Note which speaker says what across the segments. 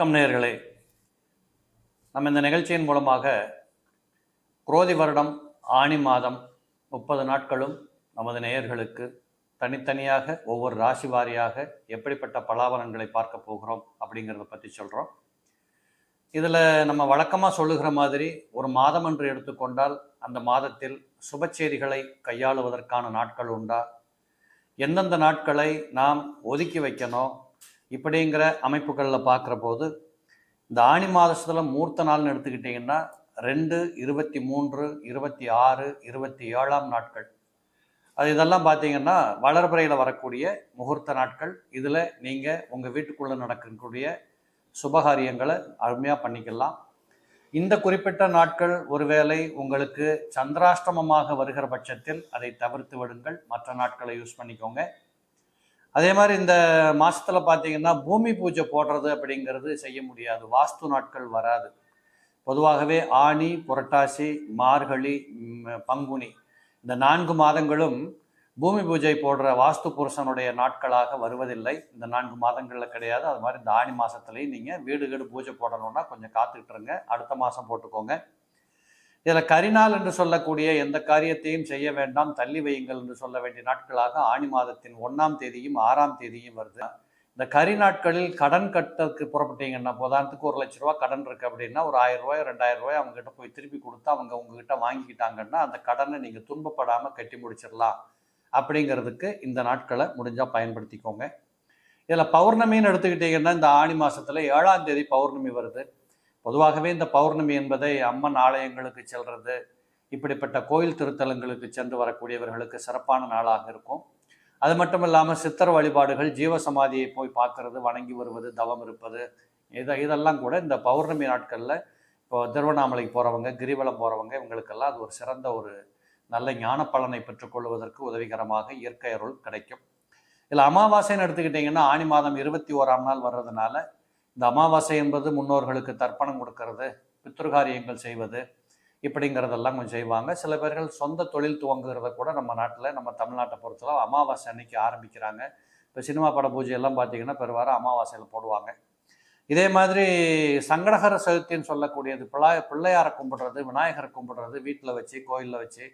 Speaker 1: வணக்கம் நேயர்களே. நம்ம இந்த நிகழ்ச்சியின் மூலமாக குரோதி வருடம் ஆணி மாதம் முப்பது நாட்களும் நமது நேயர்களுக்கு தனித்தனியாக ஒவ்வொரு ராசி வாரியாக எப்படிப்பட்ட பலாபலன்களை பார்க்க போகிறோம் அப்படிங்கிறத பற்றி சொல்கிறோம் இதில் நம்ம வழக்கமாக சொல்லுகிற மாதிரி ஒரு மாதம் என்று எடுத்துக்கொண்டால் அந்த மாதத்தில் சுபச்செய்திகளை கையாளுவதற்கான நாட்கள் உண்டா? எந்தெந்த நாட்களை நாம் ஒதுக்கி வைக்கணும்? இப்படிங்கிற அமைப்புகளில் பார்க்குற போது இந்த ஆணி மாதத்தில் மூர்த்த நாள்னு எடுத்துக்கிட்டிங்கன்னா ரெண்டு இருபத்தி மூன்று இருபத்தி ஆறு இருபத்தி ஏழாம் நாட்கள். அது இதெல்லாம் பார்த்தீங்கன்னா வளர்பிறையில் வரக்கூடிய முகூர்த்த நாட்கள். இதில் நீங்கள் உங்கள் வீட்டுக்குள்ளே நடக்கக்கூடிய சுபகாரியங்களை அருமையாக பண்ணிக்கலாம். இந்த குறிப்பிட்ட நாட்கள் ஒருவேளை உங்களுக்கு சந்திராஷ்டமமாக வருகிற பட்சத்தில் அதை தவிர்த்து விடுங்கள். மற்ற நாட்களை யூஸ் பண்ணிக்கோங்க. அதே மாதிரி இந்த மாசத்துல பார்த்தீங்கன்னா பூமி பூஜை போடுறது அப்படிங்கிறது செய்ய முடியாது. வாஸ்து நாட்கள் வராது. பொதுவாகவே ஆனி புரட்டாசி மார்கழி பங்குனி இந்த நான்கு மாதங்களும் பூமி பூஜை போடுற வாஸ்து புருஷனுடைய நாட்களாக வருவதில்லை. இந்த நான்கு மாதங்களில் கிடையாது. அது மாதிரி இந்த ஆணி மாதத்துலேயும் நீங்கள் வீடு வீடு பூஜை போடணும்னா கொஞ்சம் காத்துக்கிட்டுருங்க அடுத்த மாதம் போட்டுக்கோங்க. இதில் கரிநாள் என்று சொல்லக்கூடிய எந்த காரியத்தையும் செய்ய வேண்டாம் தள்ளி வையுங்கள் என்று சொல்ல வேண்டிய நாட்களாக ஆணி மாதத்தின் ஒன்றாம் தேதியும் ஆறாம் தேதியும் வருது. இந்த கரி நாட்களில் கடன் கட்டத்துக்கு புறப்பட்டீங்கன்னா உதாரணத்துக்கு ஒரு லட்ச ரூபா கடன் இருக்கு அப்படின்னா ஒரு ஆயிரம் ரூபாய் ரெண்டாயிரம் ரூபாய் அவங்க கிட்ட போய் திருப்பி கொடுத்து அவங்க உங்ககிட்ட வாங்கிக்கிட்டாங்கன்னா அந்த கடனை நீங்கள் துன்பப்படாமல் கட்டி முடிச்சிடலாம். அப்படிங்கிறதுக்கு இந்த நாட்களை முடிஞ்சால் பயன்படுத்திக்கோங்க. இதில் பௌர்ணமின்னு எடுத்துக்கிட்டிங்கன்னா இந்த ஆணி மாதத்தில் ஏழாம் தேதி பௌர்ணமி வருது. பொதுவாகவே இந்த பௌர்ணமி என்பதை அம்மன் ஆலயங்களுக்கு செல்றது இப்படிப்பட்ட கோயில் திருத்தலங்களுக்கு சென்று வரக்கூடியவர்களுக்கு சிறப்பான நாளாக இருக்கும். அது மட்டும் இல்லாமல் சித்தர் வழிபாடுகள் ஜீவசமாதியை போய் பார்க்கறது வணங்கி வருவது தவம் இருப்பது இதை இதெல்லாம் கூட இந்த பௌர்ணமி நாட்களில் இப்போ திருவண்ணாமலைக்கு போகிறவங்க கிரிவலம் போகிறவங்க இவங்களுக்கெல்லாம் அது ஒரு சிறந்த ஒரு நல்ல ஞான பலனை பெற்றுக்கொள்வதற்கு உதவிகரமாக இயற்கை அருள் கிடைக்கும். இதில் அமாவாசைன்னு எடுத்துக்கிட்டிங்கன்னா ஆணி மாதம் இருபத்தி ஓராம் நாள் வர்றதுனால இந்த அமாவாசை என்பது முன்னோர்களுக்கு தர்ப்பணம் கொடுக்கறது பித்ருகாரியங்கள் செய்வது இப்படிங்கிறதெல்லாம் கொஞ்சம் செய்வாங்க. சில பேர்கள் சொந்த தொழில் துவங்குகிறத கூட நம்ம நாட்டில் நம்ம தமிழ்நாட்டை பொறுத்தளவு அமாவாசை அன்னைக்கு ஆரம்பிக்கிறாங்க. இப்போ சினிமா பட பூஜை எல்லாம் பார்த்தீங்கன்னா பெருவாரம் அமாவாசையில் போடுவாங்க. இதே மாதிரி சங்கடகர சதுர்த்தின்னு சொல்லக்கூடியது பிள்ளை பிள்ளையாரை கும்பிடுறது விநாயகரை கும்பிடுறது வீட்டில் வச்சு கோயிலில் வச்சு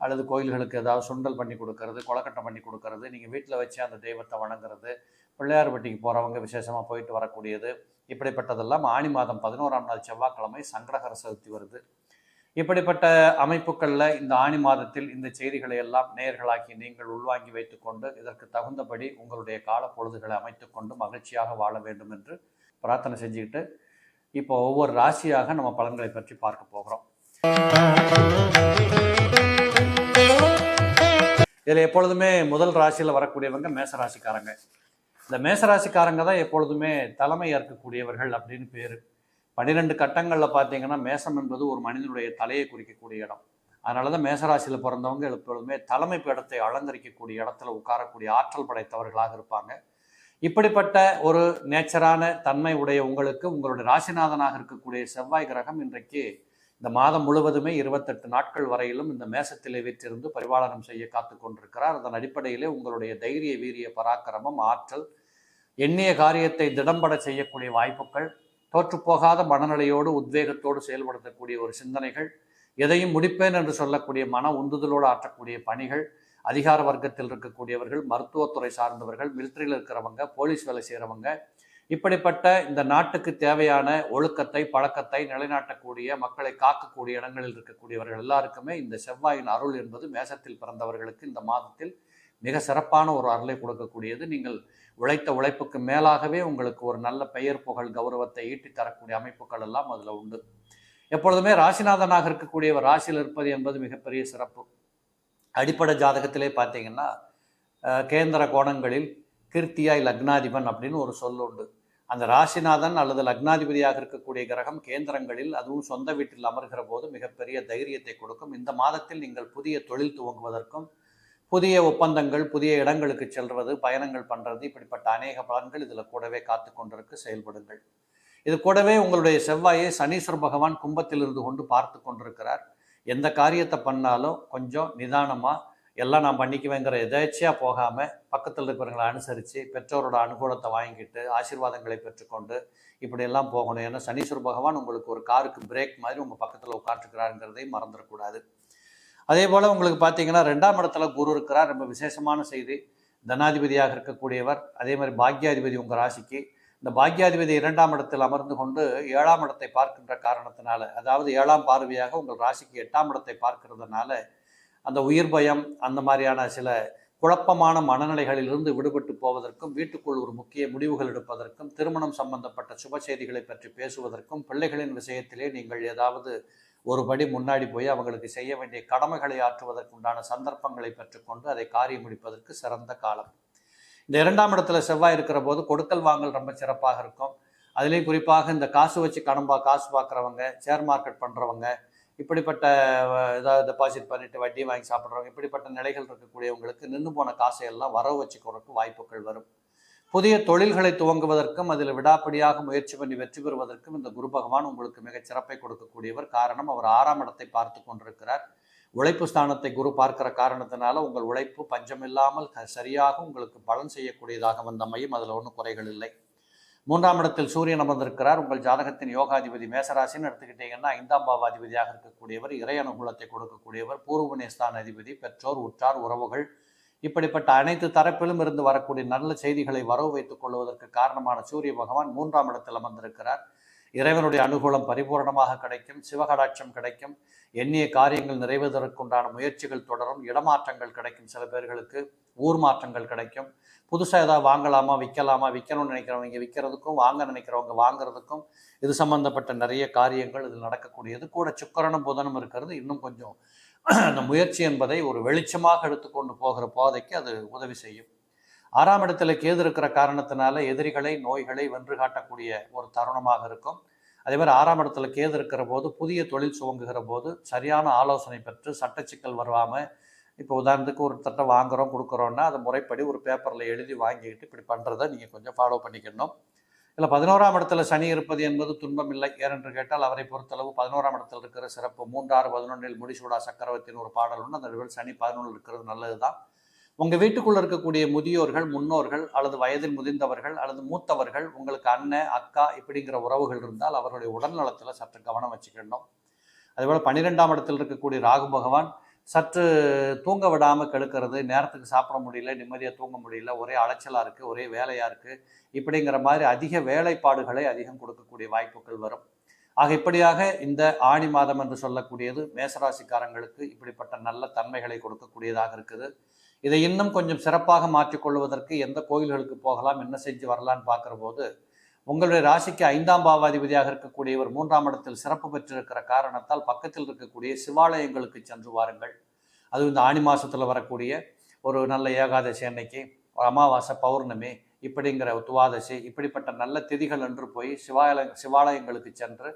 Speaker 1: அல்லது கோயில்களுக்கு ஏதாவது சுண்டல் பண்ணி கொடுக்கறது கொலக்கட்டை பண்ணி கொடுக்கறது நீங்கள் வீட்டில் வச்சு அந்த தெய்வத்தை வணங்குறது பிள்ளையார்பட்டிக்கு போகிறவங்க விசேஷமாக போயிட்டு வரக்கூடியது இப்படிப்பட்டதெல்லாம் ஆணி மாதம் பதினோராம் நாள் செவ்வாய்க்கிழமை சங்கடகர சதுர்த்தி வருது. இப்படிப்பட்ட அமைப்புகளில் இந்த ஆணி மாதத்தில் இந்த செய்திகளை எல்லாம் நேயர்களாக்கி நீங்கள் உள்வாங்கி வைத்துக்கொண்டு இதற்கு தகுந்தபடி உங்களுடைய கால பொழுதுகளை அமைத்துக்கொண்டு மகிழ்ச்சியாக வாழ வேண்டும் என்று பிரார்த்தனை செஞ்சுக்கிட்டு இப்போ ஒவ்வொரு ராசியாக நம்ம பலன்களை பற்றி பார்க்க போகிறோம். இதில் எப்பொழுதுமே முதல் ராசியில் வரக்கூடியவங்க மேச ராசிக்காரங்க இந்த மேச ராசிக்காரங்க தான் எப்பொழுதுமே தலைமை ஏற்கக்கூடியவர்கள் அப்படின்னு பேர். பன்னிரெண்டு கட்டங்களில் பார்த்தீங்கன்னா மேசம் என்பது ஒரு மனிதனுடைய தலையை குறிக்கக்கூடிய இடம். அதனால தான் மேசராசியில் பிறந்தவங்க எப்பொழுதுமே தலைமை இடத்தை அலங்கரிக்கக்கூடிய இடத்துல உட்காரக்கூடிய ஆற்றல் படைத்தவர்களாக இருப்பாங்க. இப்படிப்பட்ட ஒரு நேச்சரான தன்மை உடைய உங்களுக்கு உங்களுடைய ராசிநாதனாக இருக்கக்கூடிய செவ்வாய் கிரகம் இன்றைக்கு இந்த மாதம் முழுவதுமே இருபத்தெட்டு நாட்கள் வரையிலும் இந்த மேசத்திலே வீற்றிருந்து பரிபாலனம் செய்ய காத்து கொண்டிருக்கிறார். அதன் அடிப்படையிலே உங்களுடைய தைரிய வீரிய பராக்கிரமம் ஆற்றல் எண்ணிய காரியத்தை திடம்பட செய்யக்கூடிய வாய்ப்புகள் தோற்றுப்போகாத மனநிலையோடு உத்வேகத்தோடு செயல்படுத்தக்கூடிய ஒரு சிந்தனைகள் எதையும் முடிப்பேன் என்று சொல்லக்கூடிய மன உந்துதலோடு ஆற்றக்கூடிய பணிகள் அதிகார வர்க்கத்தில் இருக்கக்கூடியவர்கள் மருத்துவத்துறை சார்ந்தவர்கள் மிலிட்ரியில் இருக்கிறவங்க போலீஸ் வேலை செய்கிறவங்க இப்படிப்பட்ட இந்த நாட்டுக்கு தேவையான ஒழுக்கத்தை பழக்கத்தை நிலைநாட்டக்கூடிய மக்களை காக்கக்கூடிய இடங்களில் இருக்கக்கூடியவர்கள் எல்லாருக்குமே இந்த செவ்வாயின் அருள் என்பது மேசத்தில் பிறந்தவர்களுக்கு இந்த மாதத்தில் மிக சிறப்பான ஒரு அருளை கொடுக்கக்கூடியது. நீங்கள் உழைத்த உழைப்புக்கு மேலாகவே உங்களுக்கு ஒரு நல்ல பெயர் புகழ் கௌரவத்தை ஈட்டி தரக்கூடிய அமைப்புகள் எல்லாம் அதில் உண்டு. எப்பொழுதுமே ராசிநாதனாக இருக்கக்கூடியவர் ராசியில் இருப்பது என்பது மிகப்பெரிய சிறப்பு. அடிப்படை ஜாதகத்திலே பார்த்தீங்கன்னா கேந்திர கோணங்களில் கீர்த்தியாய் லக்னாதிபன் அப்படின்னு ஒரு சொல் உண்டு. அந்த ராசிநாதன் அல்லது லக்னாதிபதியாக இருக்கக்கூடிய கிரகம் கேந்திரங்களில் அதுவும் சொந்த வீட்டில் அமர்கிற போது மிகப்பெரிய தைரியத்தை கொடுக்கும். இந்த மாதத்தில் நீங்கள் புதிய தொழில் துவங்குவதற்கும் புதிய ஒப்பந்தங்கள் புதிய இடங்களுக்கு செல்வது பயணங்கள் பண்ணுறது இப்படிப்பட்ட அநேக பலன்கள் இதில் கூடவே காத்து கொண்டிருக்கு. செயல்படுங்கள். இது கூடவே உங்களுடைய செவ்வாயை சனீஸ்வர பகவான் கும்பத்தில் இருந்து கொண்டு பார்த்து கொண்டிருக்கிறார். எந்த காரியத்தை பண்ணாலும் கொஞ்சம் நிதானமாக எல்லாம் நான் பண்ணிக்குவேங்கிற எதேச்சியாக போகாமல் பக்கத்தில் இருக்கிறவங்களை அனுசரித்து பெற்றோரோட அனுகூலத்தை வாங்கிட்டு ஆசீர்வாதங்களை பெற்றுக்கொண்டு இப்படியெல்லாம் போகணும். ஏன்னா சனீஸ்வர பகவான் உங்களுக்கு ஒரு காருக்கு பிரேக் மாதிரி உங்கள் பக்கத்தில் உட்காந்துருக்கிறாருங்கிறதையும் மறந்துடக்கூடாது அதே போல் உங்களுக்கு பார்த்தீங்கன்னா ரெண்டாம் இடத்துல குரு இருக்கிறார். ரொம்ப விசேஷமான செய்தி. தனாதிபதியாக இருக்கக்கூடியவர் அதே மாதிரி பாக்யாதிபதி உங்கள் ராசிக்கு. இந்த பாக்யாதிபதி இரண்டாம் இடத்தில் அமர்ந்து கொண்டு ஏழாம் இடத்தை பார்க்கின்ற காரணத்தினால அதாவது ஏழாம் பார்வையாக உங்கள் ராசிக்கு எட்டாம் இடத்தை பார்க்கிறதுனால அந்த உயிர் பயம் அந்த மாதிரியான சில குழப்பமான மனநிலைகளிலிருந்து விடுபட்டு போவதற்கும் வீட்டுக்குள் ஒரு முக்கிய முடிவுகள் எடுப்பதற்கும் திருமணம் சம்பந்தப்பட்ட சுப செய்திகளை பற்றி பேசுவதற்கும் பிள்ளைகளின் விஷயத்திலே நீங்கள் ஏதாவது ஒரு படி முன்னாடி போய் அவங்களுக்கு செய்ய வேண்டிய கடமைகளை ஆற்றுவதற்குண்டான சந்தர்ப்பங்களை பெற்றுக்கொண்டு அதை காரியம் முடிப்பதற்கு சிறந்த காலம். இந்த இரண்டாம் இடத்துல செவ்வாய் இருக்கிற போது கொடுக்கல் வாங்கல் ரொம்ப சிறப்பாக இருக்கும். அதுலேயும் குறிப்பாக இந்த காசு வச்சு கடம்பா காசு பார்க்குறவங்க ஷேர் மார்க்கெட் பண்ணுறவங்க இப்படிப்பட்ட இதாக ஏதாவது டெபாசிட் பண்ணிட்டு வட்டி வாங்கி சாப்பிட்றவங்க இப்படிப்பட்ட நிலைகள் இருக்கக்கூடியவங்களுக்கு நின்று போன காசை எல்லாம் வரவு வச்சுக்கிறதுக்கு வாய்ப்புகள் வரும். புதிய தொழில்களை துவங்குவதற்கும் அதில் விடாப்பிடியாக முயற்சி பண்ணி வெற்றி பெறுவதற்கும் இந்த குரு பகவான் உங்களுக்கு மிகச் சிறப்பை கொடுக்கக்கூடியவர். காரணம் அவர் ஆறாம் இடத்தை பார்த்து கொண்டிருக்கிறார். உழைப்பு ஸ்தானத்தை குரு பார்க்கிற காரணத்தினால உங்கள் உழைப்பு பஞ்சமில்லாமல் சரியாக உங்களுக்கு பலன் செய்யக்கூடியதாக வந்தமையும் அதில் ஒன்றும் குறைகள் இல்லை. மூன்றாம் இடத்தில் சூரியன் அமர்ந்திருக்கிறார். உங்கள் ஜாதகத்தின் யோகாதிபதி மேசராசின்னு எடுத்துக்கிட்டீங்கன்னா ஐந்தாம் பாவாதிபதியாக இருக்கக்கூடியவர் இறை அனுகூலத்தை கொடுக்கக்கூடியவர் பூர்வநேஸ்தான அதிபதி பெற்றோர் உற்றார் உறவுகள். இப்படிப்பட்ட அனைத்து தரப்பிலும் இருந்து வரக்கூடிய நல்ல செய்திகளை வரவு வைத்துக் கொள்வதற்கு காரணமான சூரிய பகவான் மூன்றாம் இடத்தில் அமர்ந்திருக்கிறார். இறைவனுடைய அனுகூலம் பரிபூரணமாக கிடைக்கும் சிவகடாட்சம் கிடைக்கும் எண்ணிய காரியங்கள் நிறைவேறுவதற்குண்டான முயற்சிகள் தொடரும் இடமாற்றங்கள் கிடைக்கும் சில பேர்களுக்கு ஊர் மாற்றங்கள் கிடைக்கும். புதுசாக ஏதாவது வாங்கலாமா விற்கலாமா விற்கணும்னு நினைக்கிறவங்க விற்கிறதுக்கும் வாங்க நினைக்கிறவங்க வாங்குறதுக்கும் இது சம்மந்தப்பட்ட நிறைய காரியங்கள் இதில் நடக்கக்கூடியது. கூட சுக்கரனும் புதனும் இருக்கிறது. இன்னும் கொஞ்சம் அந்த முயற்சி என்பதை ஒரு வெளிச்சமாக எடுத்துக்கொண்டு போகிற பாதைக்கு அது உதவி செய்யும். ஆறாம் இடத்துல கேது இருக்கிற காரணத்தினால எதிரிகளை நோய்களை வென்று காட்டக்கூடிய ஒரு தருணமாக இருக்கும். அதே மாதிரி ஆறாம் இடத்துல கேது இருக்கிற போது புதிய தொழில் துவங்குகிற போது சரியான ஆலோசனை பெற்று சட்டச்சிக்கல் வராமல் இப்போ உதாரணத்துக்கு ஒரு தட்டை வாங்குறோம் கொடுக்குறோன்னா அதை முறைப்படி ஒரு பேப்பரில் எழுதி வாங்கிக்கிட்டு இப்படி பண்ணுறதை நீங்கள் கொஞ்சம் ஃபாலோ பண்ணிக்கணும். இல்லை பதினோராம் இடத்துல சனி இருப்பது என்பது துன்பம் இல்லை. ஏனென்று கேட்டால் அவரை பொறுத்தளவு பதினோராம் இடத்தில் இருக்கிற சிறப்பு மூன்றாறு பதினொன்றில் முடிசூடா சக்கரவர்த்தின்னு ஒரு பாடல் ஒன்று அந்த நடுவில் சனி பதினொன்று இருக்கிறது நல்லது தான் உங்கள் வீட்டுக்குள்ளே இருக்கக்கூடிய முதியோர்கள் முன்னோர்கள் அல்லது வயதில் முதிர்ந்தவர்கள் அல்லது மூத்தவர்கள் உங்களுக்கு அண்ணன் அக்கா இப்படிங்கிற உறவுகள் இருந்தால் அவர்களுடைய உடல்நலத்தில் சற்று கவனம் வச்சுக்கணும். அதேபோல் பன்னிரெண்டாம் இடத்தில் இருக்கக்கூடிய ராகு பகவான் சற்று தூங்க விடாமல் கெடுக்கிறது நேரத்துக்கு சாப்பிட முடியல நிம்மதியாக தூங்க முடியல ஒரே அலைச்சலாக இருக்குது ஒரே வேலையாக இருக்குது இப்படிங்கிற மாதிரி அதிக வேலைப்பாடுகளை அதிகம் கொடுக்கக்கூடிய வாய்ப்புகள் வரும். ஆக இப்படியாக இந்த ஆணி மாதம் என்று சொல்லக்கூடியது மேசராசிக்காரங்களுக்கு இப்படிப்பட்ட நல்ல தன்மைகளை கொடுக்கக்கூடியதாக இருக்குது. இதை இன்னும் கொஞ்சம் சிறப்பாக மாற்றிக்கொள்வதற்கு எந்த கோயில்களுக்கு போகலாம் என்ன செஞ்சு வரலான்னு பார்க்குற போது உங்களுடைய ராசிக்கு ஐந்தாம் பாவாதிபதியாக இருக்கக்கூடியவர் மூன்றாம் இடத்தில் சிறப்பு பெற்றிருக்கிற காரணத்தால் பக்கத்தில் இருக்கக்கூடிய சிவாலயங்களுக்கு சென்று வாருங்கள். அது இந்த ஆணி மாசத்துல வரக்கூடிய ஒரு நல்ல ஏகாதசி அன்னைக்கு ஒரு அமாவாசை பௌர்ணமி இப்படிங்கிற துவாதசி இப்படிப்பட்ட நல்ல திதிகள் என்று போய் சிவாலய சிவாலயங்களுக்கு சென்று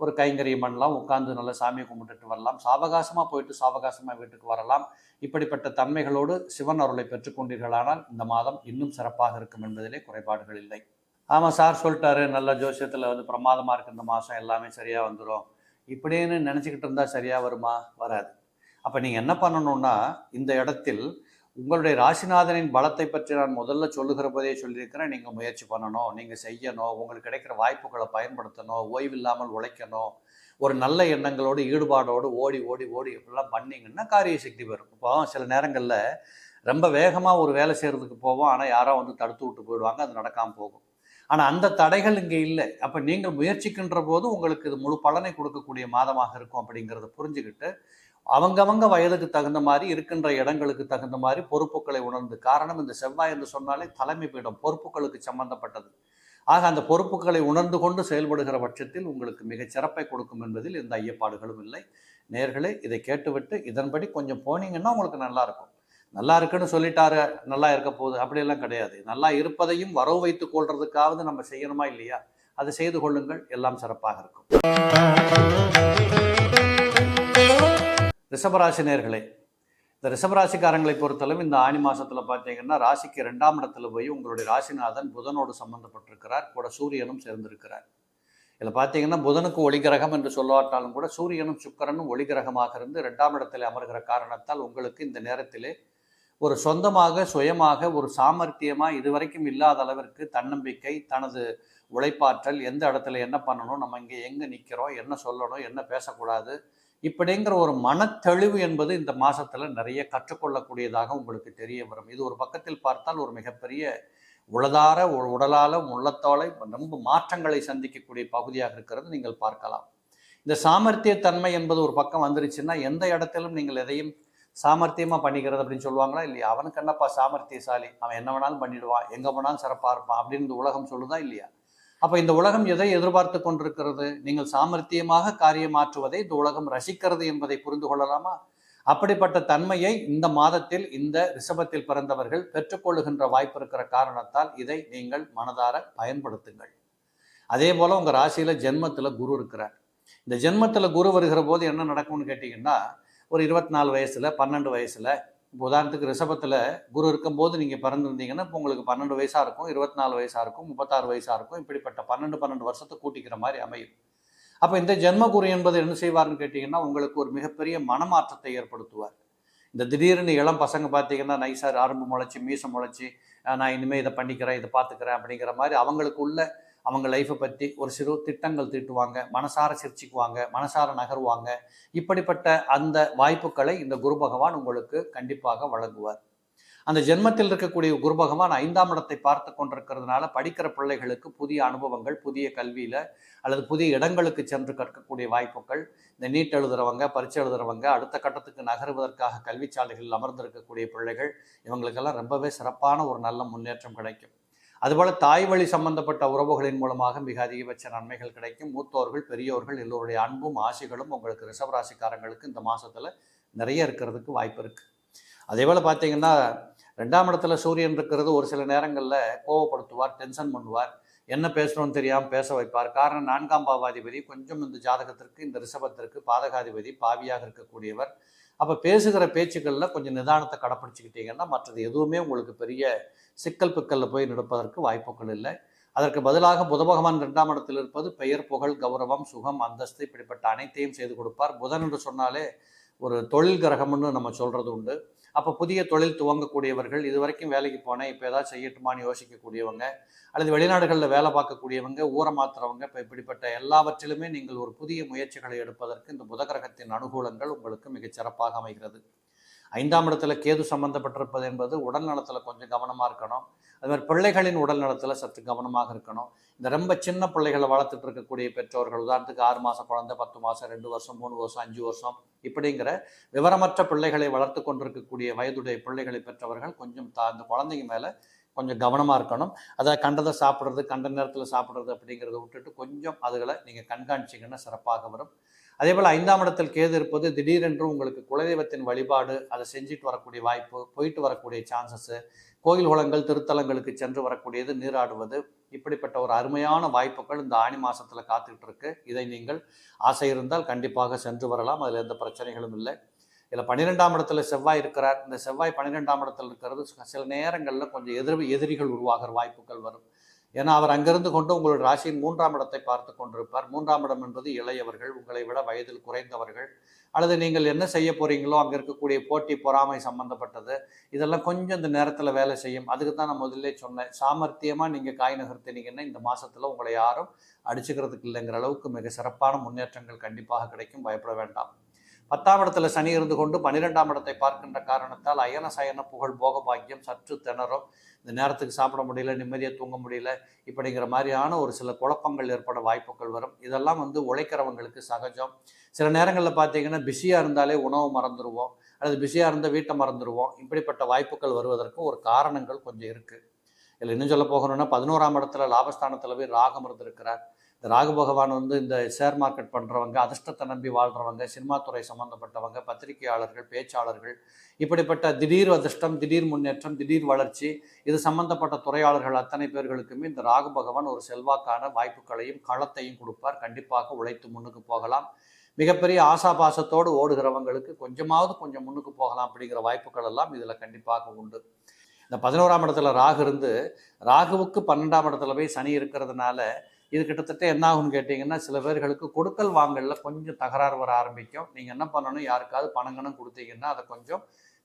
Speaker 1: ஒரு கைங்கரியம் பண்ணலாம் உட்கார்ந்து நல்ல சாமியை கும்பிட்டுட்டு வரலாம். சாவகாசமாக போயிட்டு சாவகாசமாக வீட்டுக்கு வரலாம். இப்படிப்பட்ட தன்மைகளோடு சிவன் அருளை பெற்றுக்கொண்டீர்களானால் இந்த மாதம் இன்னும் சிறப்பாக இருக்கும் என்பதிலே குறைபாடுகள் இல்லை. ஆமாம் சார் சொல்லிட்டாரு. நல்ல ஜோசியத்தில் வந்து பிரமாதமாக இருக்கு. இந்த மாதம் எல்லாமே சரியாக வந்துடும் இப்படின்னு நினச்சிக்கிட்டு இருந்தால் சரியாக வருமா? வராது. அப்போ நீங்கள் என்ன பண்ணணும்னா இந்த இடத்தில் உங்களுடைய ராசிநாதனின் பலத்தை பற்றி நான் முதல்ல சொல்லுகிற போதே சொல்லியிருக்கிறேன். நீங்கள் முயற்சி பண்ணணும். நீங்கள் செய்யணும். உங்களுக்கு கிடைக்கிற வாய்ப்புகளை பயன்படுத்தணும். ஓய்வில்லாமல் உழைக்கணும். ஒரு நல்ல எண்ணங்களோடு ஈடுபாடோடு ஓடி ஓடி ஓடி இப்படிலாம் பண்ணிங்கன்னா காரிய சக்தி வரும் இப்போ சில நேரங்களில் ரொம்ப வேகமாக ஒரு வேலை செய்கிறதுக்கு போவோம். ஆனால் யாரோ வந்து தடுத்து விட்டு போயிடுவாங்க. அது நடக்காமல் போகும். ஆனால் அந்த தடைகள் இங்கே இல்லை. அப்போ நீங்கள் முயற்சிக்கின்ற போது உங்களுக்கு இது முழு பலனை கொடுக்கக்கூடிய மாதமாக இருக்கும் அப்படிங்கிறத புரிஞ்சுக்கிட்டு அவங்கவங்க வயதுக்கு தகுந்த மாதிரி இருக்கின்ற இடங்களுக்கு தகுந்த மாதிரி பொறுப்புகளை உணர்ந்து காரணம் இந்த செவ்வாய் என்று சொன்னாலே தலைமை பீடம் பொறுப்புகளுக்கு சம்பந்தப்பட்டது. ஆக அந்த பொறுப்புகளை உணர்ந்து கொண்டு செயல்படுகிற பட்சத்தில் உங்களுக்கு மிகச் சிறப்பை கொடுக்கும் என்பதில் எந்த ஐயப்பாடுகளும் இல்லை. நேர்களே இதை கேட்டுவிட்டு இதன்படி கொஞ்சம் போனீங்கன்னா உங்களுக்கு நல்லாயிருக்கும் நல்லா இருக்குன்னு சொல்லிட்டாரு நல்லா இருக்க போகுது அப்படியெல்லாம் கிடையாது. நல்லா இருப்பதையும் வரவு வைத்துக் கொள்றதுக்காவது நம்ம செய்யணுமா இல்லையா? அதை செய்து கொள்ளுங்கள். எல்லாம் சிறப்பாக இருக்கும். ரிஷபராசி நேர்களே இந்த ரிஷபராசிக்காரங்களை பொறுத்தளவு இந்த ஆணி மாசத்துல பார்த்தீங்கன்னா ராசிக்கு ரெண்டாம் இடத்துல போய் உங்களுடைய ராசிநாதன் புதனோடு சம்பந்தப்பட்டிருக்கிறார். கூட சூரியனும் சேர்ந்திருக்கிறார். இதில் பார்த்தீங்கன்னா புதனுக்கு ஒளிகிரகம் என்று சொல்லாட்டாலும் கூட சூரியனும் சுக்கரனும் ஒளிகிரகமாக இருந்து ரெண்டாம் இடத்தில் அமர்கிற காரணத்தால் உங்களுக்கு இந்த நேரத்திலே ஒரு சொந்தமாக சுயமாக ஒரு சாமர்த்தியமாக இதுவரைக்கும் இல்லாத அளவிற்கு தன்னம்பிக்கை தனது உழைப்பாற்றல் எந்த இடத்துல என்ன பண்ணணும் நம்ம இங்கே எங்கே நிற்கிறோம் என்ன சொல்லணும் என்ன பேசக்கூடாது இப்படிங்கிற ஒரு மனத்தெளிவு என்பது இந்த மாதத்தில் நிறைய கற்றுக்கொள்ளக்கூடியதாக உங்களுக்கு தெரிய வரும். இது ஒரு பக்கத்தில் பார்த்தால் ஒரு மிகப்பெரிய உளதார ஒரு உடலால உள்ளத்தோலை ரொம்ப மாற்றங்களை சந்திக்கக்கூடிய பகுதியாக இருக்கிறது நீங்கள் பார்க்கலாம். இந்த சாமர்த்தியத்தன்மை என்பது ஒரு பக்கம் வந்துருச்சுன்னா எந்த இடத்திலும் நீங்கள் எதையும் சாமர்த்தியமாக பண்ணிக்கிறது அப்படின்னு சொல்லுவாங்களா? இல்லையா? அவனுக்கு என்னப்பா சாமர்த்தியசாலி. அவன் என்ன வேணாலும் பண்ணிடுவான். எங்கே போனாலும் சிறப்பாக இருப்பான் அப்படின்னு இந்த உலகம் சொல்லுதா இல்லையா? அப்போ இந்த உலகம் எதை எதிர்பார்த்து கொண்டிருக்கிறது? நீங்கள் சாமர்த்தியமாக காரியமாற்றுவதை இந்த உலகம் ரசிக்கிறது என்பதை புரிந்து கொள்ளலாமா? அப்படிப்பட்ட தன்மையை இந்த மாதத்தில் இந்த ரிஷபத்தில் பிறந்தவர்கள் பெற்றுக்கொள்ளுகின்ற வாய்ப்பு இருக்கிற காரணத்தால் இதை நீங்கள் மனதார பயன்படுத்துங்கள். அதே போல் உங்கள் ராசியில் ஜென்மத்தில் குரு இருக்கிறார். இந்த ஜென்மத்தில் குரு வருகிற போது என்ன நடக்கும்னு கேட்டிங்கன்னா ஒரு இருபத்தி நாலு வயசில் பன்னெண்டு வயசில் இப்போ உதாரணத்துக்கு ரிஷபத்தில் குரு இருக்கும்போது நீங்கள் பிறந்திருந்தீங்கன்னா இப்போ உங்களுக்கு பன்னெண்டு வயசாக இருக்கும் இருபத்தி நாலு வயசாக இருக்கும் முப்பத்தாறு வயசாக இருக்கும் இப்படிப்பட்ட பன்னெண்டு பன்னெண்டு வருஷத்தை கூட்டிக்கிற மாதிரி அமையும். அப்போ இந்த ஜென்ம குரு என்பது என்ன செய்வார்னு கேட்டிங்கன்னா உங்களுக்கு ஒரு மிகப்பெரிய மனமாற்றத்தை ஏற்படுத்துவார். இந்த திடீர்னு இளம் பசங்க பார்த்தீங்கன்னா நைஸாக அரும்பு முளைச்சி மீசம் முளைச்சி நான் இனிமேல் இதை பண்ணிக்கிறேன் இதை பார்த்துக்கிறேன் அப்படிங்கிற மாதிரி அவங்களுக்கு உள்ள அவங்க லைஃப்பை பற்றி ஒரு சிறு திட்டங்கள் தீட்டுவாங்க மனசார சிரிச்சுக்குவாங்க மனசார நகருவாங்க. இப்படிப்பட்ட அந்த வாய்ப்புகளை இந்த குரு பகவான் உங்களுக்கு கண்டிப்பாக வழங்குவார். அந்த ஜென்மத்தில் இருக்கக்கூடிய குரு பகவான் ஐந்தாம் இடத்தை பார்த்து கொண்டிருக்கிறதுனால படிக்கிற பிள்ளைகளுக்கு புதிய அனுபவங்கள் புதிய கல்வியில் அல்லது புதிய இடங்களுக்கு சென்று கற்கக்கூடிய வாய்ப்புகள். இந்த நீட் எழுதுறவங்க பரீட்சை எழுதுறவங்க அடுத்த கட்டத்துக்கு நகருவதற்காக கல்விச்சாலைகளில் அமர்ந்திருக்கக்கூடிய பிள்ளைகள் இவங்களுக்கெல்லாம் ரொம்பவே சிறப்பான ஒரு நல்ல முன்னேற்றம் கிடைக்கும். அதுபோல் தாய் வழி சம்பந்தப்பட்ட உறவுகளின் மூலமாக மிக அதிகபட்ச நன்மைகள் கிடைக்கும். மூத்தோர்கள் பெரியோர்கள் எல்லோருடைய அன்பும் ஆசைகளும் உங்களுக்கு ரிஷபராசிக்காரங்களுக்கு இந்த மாதத்தில் நிறைய இருக்கிறதுக்கு வாய்ப்பு இருக்குது அதே போல் பார்த்தீங்கன்னா ரெண்டாம் இடத்துல சூரியன் இருக்கிறது ஒரு சில நேரங்களில் கோவப்படுத்துவார் டென்ஷன் பண்ணுவார். என்ன பேசணும்னு தெரியாமல் பேச வைப்பார். காரணம் நான்காம் பாவாதிபதி கொஞ்சம் இந்த ஜாதகத்திற்கு இந்த ரிஷபத்திற்கு பாதகாதிபதி பாவியாக இருக்கக்கூடியவர். அப்போ பேசுகிற பேச்சுக்களில் கொஞ்சம் நிதானத்தை கடைப்பிடிச்சிக்கிட்டீங்கன்னா மற்றது எதுவுமே உங்களுக்கு பெரிய சிக்கல் பிக்கலில் போய் நிற்பதற்கு வாய்ப்புகள் இல்லை. அதற்கு பதிலாக புத பகவான் இரண்டாம் இடத்தில் இருப்பது பெயர் புகழ் கௌரவம் சுகம் அந்தஸ்து இப்படிப்பட்ட அனைத்தையும் செய்து கொடுப்பார். புதன் என்று சொன்னாலே ஒரு தொழில் கிரகம்னு நம்ம சொல்கிறது உண்டு. அப்போ புதிய தொழில் துவங்கக்கூடியவர்கள் இது வரைக்கும் வேலைக்கு போனேன் இப்போ ஏதாவது செய்யட்டுமான்னு யோசிக்கக்கூடியவங்க அல்லது வெளிநாடுகளில் வேலை பார்க்கக்கூடியவங்க ஊரை மாத்துறவங்க இப்போ இப்படிப்பட்ட எல்லாவற்றிலுமே நீங்கள் ஒரு புதிய முயற்சிகளை எடுப்பதற்கு இந்த புதகிரகத்தின் அனுகூலங்கள் உங்களுக்கு மிகச் சிறப்பாக அமைகிறது. ஐந்தாம் இடத்துல கேது சம்பந்தப்பட்டிருப்பது என்பது உடல் நலத்தில் கொஞ்சம் கவனமாக இருக்கணும். அது மாதிரி பிள்ளைகளின் உடல் நலத்தில் சற்று கவனமாக இருக்கணும். இந்த ரொம்ப சின்ன பிள்ளைகளை வளர்த்துட்டு இருக்கக்கூடிய பெற்றோர்கள் உதாரணத்துக்கு ஆறு மாதம் குழந்தை பத்து மாதம் ரெண்டு வருஷம் மூணு வருஷம் அஞ்சு வருஷம் இப்படிங்கிற விவரமற்ற பிள்ளைகளை வளர்த்து கொண்டிருக்கக்கூடிய வயதுடைய பிள்ளைகளை பெற்றவர்கள் கொஞ்சம் தா அந்த குழந்தைங்க மேலே கொஞ்சம் கவனமாக இருக்கணும். அதை கண்டதை சாப்பிட்றது கண்ட நேரத்தில் சாப்பிட்றது அப்படிங்கிறத விட்டுட்டு கொஞ்சம் அதுகளை நீங்கள் கண்காணிச்சிங்கன்னா சிறப்பாக வரும். அதே போல் ஐந்தாம் இடத்தில் கேது இருப்பது திடீரென்று உங்களுக்கு குலதெய்வத்தின் வழிபாடு அதை செஞ்சுட்டு வரக்கூடிய வாய்ப்பு போயிட்டு வரக்கூடிய சான்சஸ்ஸு கோயில் குளங்கள் திருத்தலங்களுக்கு சென்று வரக்கூடியது நீராடுவது இப்படிப்பட்ட ஒரு அருமையான வாய்ப்புகள் இந்த ஆணி மாதத்தில் காத்துக்கிட்டு இருக்கு. இதை நீங்கள் ஆசை இருந்தால் கண்டிப்பாக சென்று வரலாம். அதில் எந்த பிரச்சனைகளும் இல்லை. இதில் பன்னிரெண்டாம் இடத்துல செவ்வாய் இருக்கிறார். இந்த செவ்வாய் பன்னிரெண்டாம் இடத்துல இருக்கிறது சில நேரங்களில் கொஞ்சம் எதிர் எதிரிகள் உருவாகிற வாய்ப்புகள் வரும். ஏன்னா அவர் அங்கிருந்து கொண்டு உங்களுடைய ராசியின் மூன்றாம் இடத்தை பார்த்து கொண்டிருப்பார். மூன்றாம் இடம் என்பது இளையவர்கள் உங்களை விட வயதில் குறைந்தவர்கள். அல்லது நீங்கள் என்ன செய்ய போறீங்களோ அங்கே இருக்கக்கூடிய போட்டி பொறாமை சம்பந்தப்பட்டது இதெல்லாம் கொஞ்சம் இந்த நேரத்தில் வேலை செய்யும். அதுக்கு தான் நான் முதல்ல சொன்னேன். சாமர்த்தியமாக நீங்கள் காய் நகர்த்தினீங்கன்னா இந்த மாதத்தில் உங்களை யாரும் அடிச்சுக்கிறதுக்கு இல்லைங்கிற அளவுக்கு மிக சிறப்பான முன்னேற்றங்கள் கண்டிப்பாக கிடைக்கும். பயப்பட வேண்டாம். பத்தாம் இடத்துல சனி இருந்து கொண்டு பன்னிரெண்டாம் இடத்தை பார்க்கின்ற காரணத்தால் அயன சயன புகழ் போக பாக்கியம் சற்று திணறும். இந்த நேரத்துக்கு சாப்பிட முடியல நிம்மதியாக தூங்க முடியல இப்படிங்கிற மாதிரியான ஒரு சில குழப்பங்கள் ஏற்பட வாய்ப்புகள் வரும். இதெல்லாம் வந்து உழைக்கிறவங்களுக்கு சகஜம். சில நேரங்களில் பார்த்தீங்கன்னா பிஸியாக இருந்தாலே உணவு மறந்துடுவோம் அல்லது பிஸியாக இருந்தால் வீட்டை மறந்துடுவோம் இப்படிப்பட்ட வாய்ப்புகள் வருவதற்கு ஒரு காரணங்கள் கொஞ்சம் இருக்குது இதில் இன்னும் சொல்ல போகணும்னா பதினோராம் இடத்துல லாபஸ்தானத்தில் போய் ராகம் இருந்திருக்கிறார். ராகு பகவான் வந்து இந்த ஷேர் மார்க்கெட் பண்ணுறவங்க அதிர்ஷ்டத்தை நம்பி வாழ்கிறவங்க சினிமா துறை சம்மந்தப்பட்டவங்க பத்திரிகையாளர்கள் பேச்சாளர்கள் இப்படிப்பட்ட திடீர் அதிர்ஷ்டம் திடீர் முன்னேற்றம் திடீர் வளர்ச்சி இது சம்பந்தப்பட்ட துறையாளர்கள் அத்தனை பேர்களுக்குமே இந்த ராகு பகவான் ஒரு செல்வாக்கான வாய்ப்புகளையும் களத்தையும் கொடுப்பார். கண்டிப்பாக உழைத்து முன்னுக்கு போகலாம். மிகப்பெரிய ஆசாபாசத்தோடு ஓடுகிறவங்களுக்கு கொஞ்சமாவது கொஞ்சம் முன்னுக்கு போகலாம் அப்படிங்கிற வாய்ப்புகள் எல்லாம் இதில் கண்டிப்பாக உண்டு. இந்த பதினோராம் இடத்துல ராகு இருந்து ராகுவுக்கு பன்னெண்டாம் இடத்துல போய் சனி இருக்கிறதுனால இது கிட்டத்தட்ட என்ன ஆகும்னு கேட்டிங்கன்னா சில பேர்களுக்கு கொடுக்கல் வாங்கலில் கொஞ்சம் தகராறு வர ஆரம்பிக்கும். நீங்கள் என்ன பண்ணணும்? யாருக்காவது பணங்கணும் கொடுத்தீங்கன்னா அதை கொஞ்சம்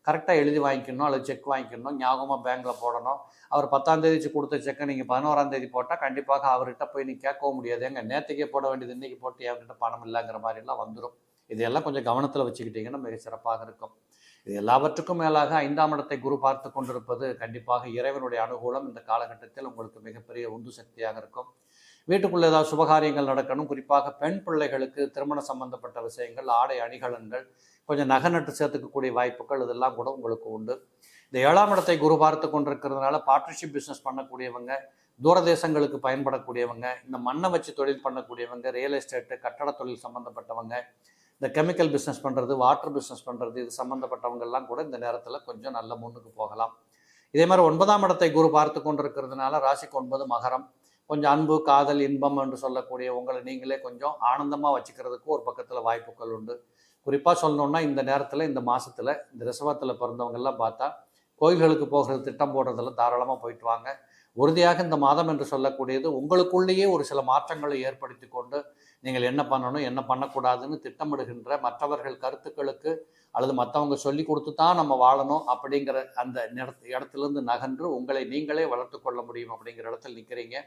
Speaker 1: கரெக்டாக எழுதி வாங்கிக்கணும் அல்லது செக் வாங்கிக்கணும் ஞாபகமாக பேங்க்கில் போடணும். அவர் பத்தாம் தேதி கொடுத்த செக்கை நீங்கள் பதினோராம் தேதி போட்டால் கண்டிப்பாக அவர்கிட்ட போய் நீ கேட்கவும் முடியாது. எங்கள் நேற்றுக்கே போட வேண்டியது இன்றைக்கி போட்டு என்கிட்ட பணம் இல்லைங்கிற மாதிரிலாம் வந்துடும் இதையெல்லாம் கொஞ்சம் கவனத்தில் வச்சுக்கிட்டிங்கன்னா மிக சிறப்பாக இருக்கும். இது எல்லாவற்றுக்கும் மேலாக ஐந்தாம் இடத்தை குரு பார்த்து கொண்டிருப்பது கண்டிப்பாக இறைவனுடைய அனுகூலம். இந்த காலகட்டத்தில் உங்களுக்கு மிகப்பெரிய உந்து சக்தியாக இருக்கும். வீட்டுக்குள்ளே ஏதாவது சுபகாரியங்கள் நடக்கணும். குறிப்பாக பெண் பிள்ளைகளுக்கு திருமண சம்பந்தப்பட்ட விஷயங்கள் ஆடை அணிகலன்கள் கொஞ்சம் நகை நட்டு சேர்த்துக்கக்கூடிய வாய்ப்புகள் இதெல்லாம் கூட உங்களுக்கு உண்டு. இந்த ஏழாம் இடத்தை குரு பார்த்து கொண்டிருக்கிறதுனால பார்ட்னர்ஷிப் பிஸ்னஸ் பண்ணக்கூடியவங்க தூரதேசங்களுக்கு பயன்படக்கூடியவங்க இந்த மண்ணை வச்சு தொழில் பண்ணக்கூடியவங்க ரியல் எஸ்டேட்டு கட்டட தொழில் சம்மந்தப்பட்டவங்க இந்த கெமிக்கல் பிஸ்னஸ் பண்ணுறது வாட்டர் பிஸ்னஸ் பண்ணுறது இது சம்மந்தப்பட்டவங்கெல்லாம் கூட இந்த நேரத்தில் கொஞ்சம் நல்ல முன்னுக்கு போகலாம். இதே மாதிரி ஒன்பதாம் இடத்தை குரு பார்த்து கொண்டிருக்கிறதுனால ராசிக்கு ஒன்பது மகரம். கொஞ்சம் அன்பு காதல் இன்பம் என்று சொல்லக்கூடிய உங்களை நீங்களே கொஞ்சம் ஆனந்தமாக வச்சுக்கிறதுக்கு ஒரு பக்கத்தில் வாய்ப்புகள் உண்டு. குறிப்பாக சொல்லணுன்னா இந்த நேரத்தில் இந்த மாதத்தில் இந்த ரிசவத்தில் பிறந்தவங்கெல்லாம் பார்த்தா கோயில்களுக்கு போகிறது திட்டம் போடுறதெல்லாம் தாராளமாக போயிட்டு வாங்க. உறுதியாக இந்த மாதம் என்று சொல்லக்கூடியது உங்களுக்குள்ளேயே ஒரு சில மாற்றங்களை ஏற்படுத்தி கொண்டு நீங்கள் என்ன பண்ணணும் என்ன பண்ணக்கூடாதுன்னு திட்டமிடுகின்ற மற்றவர்கள் கருத்துக்களுக்கு அல்லது மற்றவங்க சொல்லி கொடுத்து தான் நம்ம வாழணும் அப்படிங்கிற அந்த இடத்துல இடத்துலேருந்து நகன்று உங்களை நீங்களே வளர்த்து கொள்ள முடியும் அப்படிங்கிற இடத்துல நிற்கிறீங்க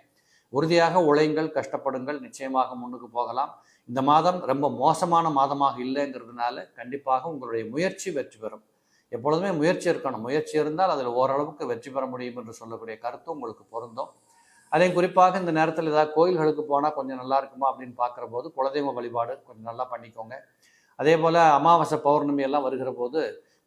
Speaker 1: உறுதியாக உழையுங்கள் கஷ்டப்படுங்கள் நிச்சயமாக முன்னுக்கு போகலாம். இந்த மாதம் ரொம்ப மோசமான மாதமாக இல்லைங்கிறதுனால கண்டிப்பாக உங்களுடைய முயற்சி வெற்றி பெறும். எப்பொழுதுமே முயற்சி இருக்கணும். முயற்சி இருந்தால் அதில் ஓரளவுக்கு வெற்றி பெற முடியும் என்று சொல்லக்கூடிய கருத்து உங்களுக்கு பொருந்தும். அதையும் குறிப்பாக இந்த நேரத்தில் ஏதாவது கோயில்களுக்கு போனால் கொஞ்சம் நல்லா இருக்குமா அப்படின்னு பார்க்குற போது குலதெய்வ வழிபாடு கொஞ்சம் நல்லா பண்ணிக்கோங்க. அதே போல் அமாவாசை பௌர்ணமி எல்லாம் வருகிற போது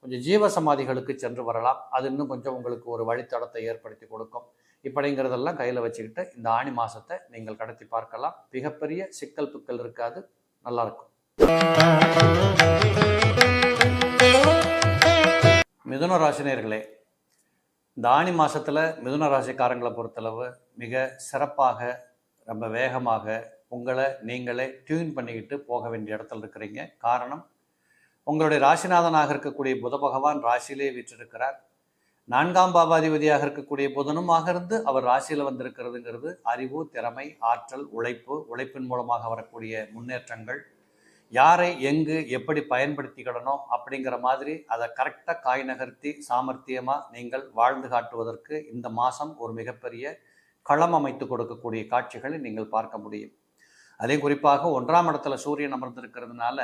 Speaker 1: கொஞ்சம் ஜீவ சமாதிகளுக்கு சென்று வரலாம். அது இன்னும் கொஞ்சம் உங்களுக்கு ஒரு வழித்தடத்தை ஏற்படுத்தி கொடுக்கும். இப்படிங்கிறதெல்லாம் கையில் வச்சுக்கிட்டு இந்த ஆணி மாதத்தை நீங்கள் கடத்தி பார்க்கலாம். மிகப்பெரிய சிக்கல் புக்கல் இருக்காது. நல்லாயிருக்கும் மிதுன ராசினியர்களே இந்த ஆணி மாதத்தில் மிதுன ராசிக்காரங்களை பொறுத்தளவு மிக சிறப்பாக ரொம்ப வேகமாக உங்களை நீங்களே டியூன் பண்ணிக்கிட்டு போக வேண்டிய இடத்துல இருக்கிறீங்க. காரணம் உங்களுடைய ராசிநாதனாக இருக்கக்கூடிய புத பகவான் ராசியிலே வீற்றிருக்கிறார். நான்காம் பாவாதிபதியாக இருக்கக்கூடிய புதனுமாக இருந்து அவர் ராசியில் வந்திருக்கிறதுங்கிறது அறிவு திறமை ஆற்றல் உழைப்பு உழைப்பின் மூலமாக வரக்கூடிய முன்னேற்றங்கள். யாரை எங்கு எப்படி பயன்படுத்திக்கிடணும் அப்படிங்கிற மாதிரி அதை கரெக்டாக காய் நகர்த்தி சாமர்த்தியமாக நீங்கள் வாழ்ந்து காட்டுவதற்கு இந்த மாதம் ஒரு மிகப்பெரிய களம் அமைத்து கொடுக்கக்கூடிய காட்சிகளை நீங்கள் பார்க்க முடியும். அதே குறிப்பாக ஒன்றாம் இடத்துல சூரியன் அமர்ந்திருக்கிறதுனால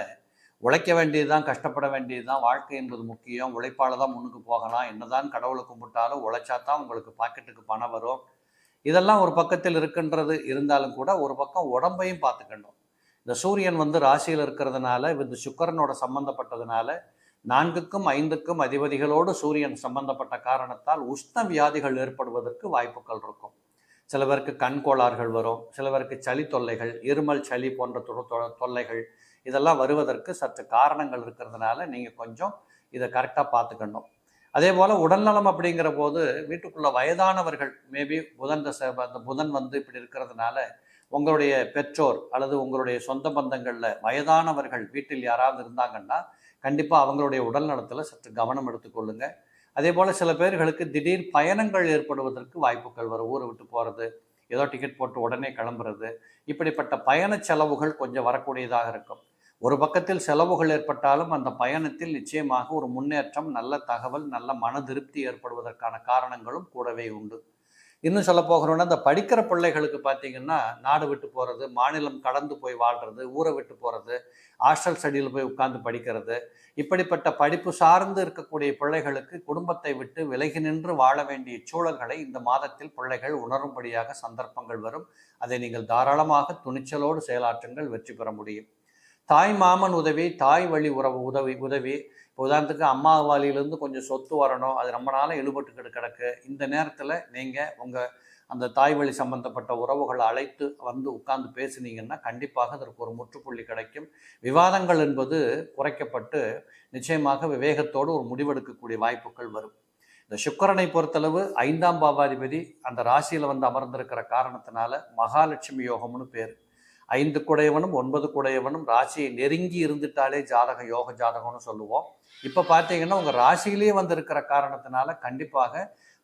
Speaker 1: உழைக்க வேண்டியது தான் கஷ்டப்பட வேண்டியது தான் வாழ்க்கை என்பது முக்கியம். உழைப்பால் தான் முன்னுக்கு போகலாம். என்னதான் கடவுளை கும்பிட்டாலும் உழைச்சா தான் உங்களுக்கு பாக்கெட்டுக்கு பணம் வரும். இதெல்லாம் ஒரு பக்கத்தில் இருக்கின்றது. இருந்தாலும் கூட ஒரு பக்கம் உடம்பையும் பார்த்துக்கணும். இந்த சூரியன் வந்து ராசியில் இருக்கிறதுனால இந்த சுக்கரனோட சம்பந்தப்பட்டதுனால நான்குக்கும் ஐந்துக்கும் அதிபதிகளோடு சூரியன் சம்பந்தப்பட்ட காரணத்தால் உஷ்ண வியாதிகள் ஏற்படுவதற்கு வாய்ப்புகள் இருக்கும். சில பேருக்கு கண் கோளாறுகள் வரும். சில பேருக்கு சளி தொல்லைகள் இருமல் சளி போன்ற தொ- தொல்லைகள் இதெல்லாம் வருவதற்கு சற்று காரணங்கள் இருக்கிறதுனால நீங்கள் கொஞ்சம் இதை கரெக்டாக பார்த்துக்கணும். அதே போல் உடல்நலம் அப்படிங்கிற போது வீட்டுக்குள்ளே வயதானவர்கள் மேபி புதன் தசை அந்த புதன் வந்து இப்படி இருக்கிறதுனால உங்களுடைய பெற்றோர் அல்லது உங்களுடைய சொந்த பந்தங்களில் வயதானவர்கள் வீட்டில் யாராவது இருந்தாங்கன்னா கண்டிப்பாக அவங்களுடைய உடல் நலத்தில் சற்று கவனம் எடுத்துக்கொள்ளுங்க அதே போல் சில பேர்களுக்கு திடீர் பயணங்கள் ஏற்படுவதற்கு வாய்ப்புகள் வரும். ஊரை விட்டு போகிறது ஏதோ டிக்கெட் போட்டு உடனே கிளம்புறது இப்படிப்பட்ட பயண செலவுகள் கொஞ்சம் வரக்கூடியதாக இருக்கும். ஒரு பக்கத்தில் செலவுகள் ஏற்பட்டாலும் அந்த பயணத்தில் நிச்சயமாக ஒரு முன்னேற்றம் நல்ல தகவல் நல்ல மன திருப்தி ஏற்படுவதற்கான காரணங்களும் கூடவே உண்டு. இன்னும் சொல்ல போகிறோன்னா இந்த படிக்கிற பிள்ளைகளுக்கு பார்த்தீங்கன்னா நாடு விட்டு போகிறது மாநிலம் கடந்து போய் வாழ்கிறது ஊரை விட்டு போகிறது ஹாஸ்டல் ஸ்டடியில் போய் உட்கார்ந்து படிக்கிறது இப்படிப்பட்ட படிப்பு சார்ந்து இருக்கக்கூடிய பிள்ளைகளுக்கு குடும்பத்தை விட்டு விலகி நின்று வாழ வேண்டிய சூழல்களை இந்த மாதத்தில் பிள்ளைகள் உணரும்படியாக சந்தர்ப்பங்கள் வரும். அதை நீங்கள் தாராளமாக துணிச்சலோடு செயலாற்றுங்கள் வெற்றி பெற முடியும். தாய் மாமன் உதவி தாய் வழி உறவு உதவி உதவி. இப்போ உதாரணத்துக்கு அம்மா வாலியிலேருந்து கொஞ்சம் சொத்து வரணும். அது ரொம்ப நாளாக இழுபட்டுக்கிட்டு கிடக்கு. இந்த நேரத்தில் நீங்கள் உங்கள் அந்த தாய் வழி சம்பந்தப்பட்ட உறவுகளை அழைத்து வந்து உட்கார்ந்து பேசுனீங்கன்னா கண்டிப்பாக அதற்கு ஒரு முற்றுப்புள்ளி கிடைக்கும். விவாதங்கள் என்பது குறைக்கப்பட்டு நிச்சயமாக விவேகத்தோடு ஒரு முடிவெடுக்கக்கூடிய வாய்ப்புகள் வரும். இந்த சுக்கரனை பொறுத்தளவு ஐந்தாம் பாவாதிபதி அந்த ராசியில் வந்து அமர்ந்திருக்கிற காரணத்தினால மகாலட்சுமி யோகம்னு பேர். ஐந்து குடையவனும் ஒன்பது குடையவனும் ராசியை நெருங்கி இருந்துட்டாலே ஜாதக யோக ஜாதகம்னு சொல்லுவோம். இப்போ பார்த்தீங்கன்னா உங்கள் ராசியிலேயே வந்திருக்கிற காரணத்தினால கண்டிப்பாக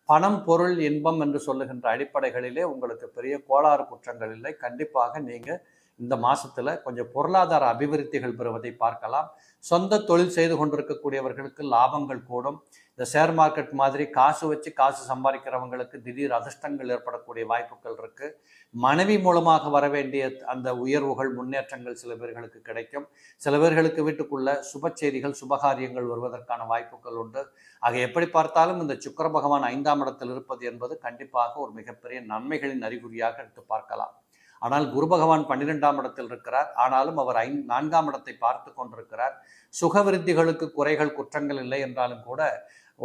Speaker 1: பணம் பொருள் இன்பம் என்று சொல்லுகின்ற அடிப்படைகளிலே உங்களுக்கு பெரிய கோளாறு குற்றங்கள் இல்லை. கண்டிப்பாக நீங்கள் இந்த மாதத்தில் கொஞ்சம் பொருளாதார அபிவிருத்திகள் பெறுவதை பார்க்கலாம். சொந்த தொழில் செய்து கொண்டிருக்கக்கூடியவர்களுக்கு லாபங்கள் கூடும். இந்த ஷேர் மார்க்கெட் மாதிரி காசு வச்சு காசு சம்பாதிக்கிறவங்களுக்கு திடீர் அதிர்ஷ்டங்கள் ஏற்படக்கூடிய வாய்ப்புகள் இருக்கு. மனைவி மூலமாக வர வேண்டிய அந்த உயர்வுகள் முன்னேற்றங்கள் சில பேர்களுக்கு கிடைக்கும். சில பேர்களுக்கு வீட்டுக்குள்ள சுப செய்திகள் சுபகாரியங்கள் வருவதற்கான வாய்ப்புகள் உண்டு. ஆக எப்படி பார்த்தாலும் இந்த சுக்கர பகவான் ஐந்தாம் இடத்தில் இருப்பது என்பது கண்டிப்பாக ஒரு மிகப்பெரிய நன்மைகளின் அறிகுறியாக எடுத்து பார்க்கலாம். ஆனால் குரு பகவான் பன்னிரெண்டாம் இடத்தில் இருக்கிறார். ஆனாலும் அவர் ஐந் நான்காம் இடத்தை பார்த்து கொண்டிருக்கிறார். சுகவிருத்திகளுக்கு குறைகள் குற்றங்கள் இல்லை என்றாலும் கூட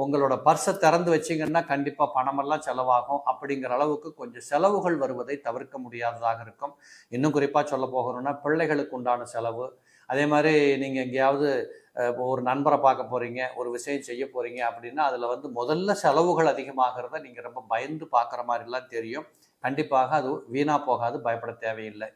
Speaker 1: உங்களோட பர்ஸை திறந்து வச்சீங்கன்னா கண்டிப்பாக பணமெல்லாம் செலவாகும். அப்படிங்கிற அளவுக்கு கொஞ்சம் செலவுகள் வருவதை தவிர்க்க முடியாததாக இருக்கும். இன்னும் குறிப்பாக சொல்ல போகிறோம்னா பிள்ளைகளுக்கு உண்டான செலவு. அதே மாதிரி நீங்கள் எங்கேயாவது ஒரு நண்பரை பார்க்க போகிறீங்க ஒரு விஷயம் செய்ய போகிறீங்க அப்படின்னா அதில் வந்து முதல்ல செலவுகள் அதிகமாகிறத நீங்கள் ரொம்ப பயந்து பார்க்குற மாதிரிலாம் தெரியும். கண்டிப்பாக அது வீணாக போகாது பயப்பட தேவையில்லை.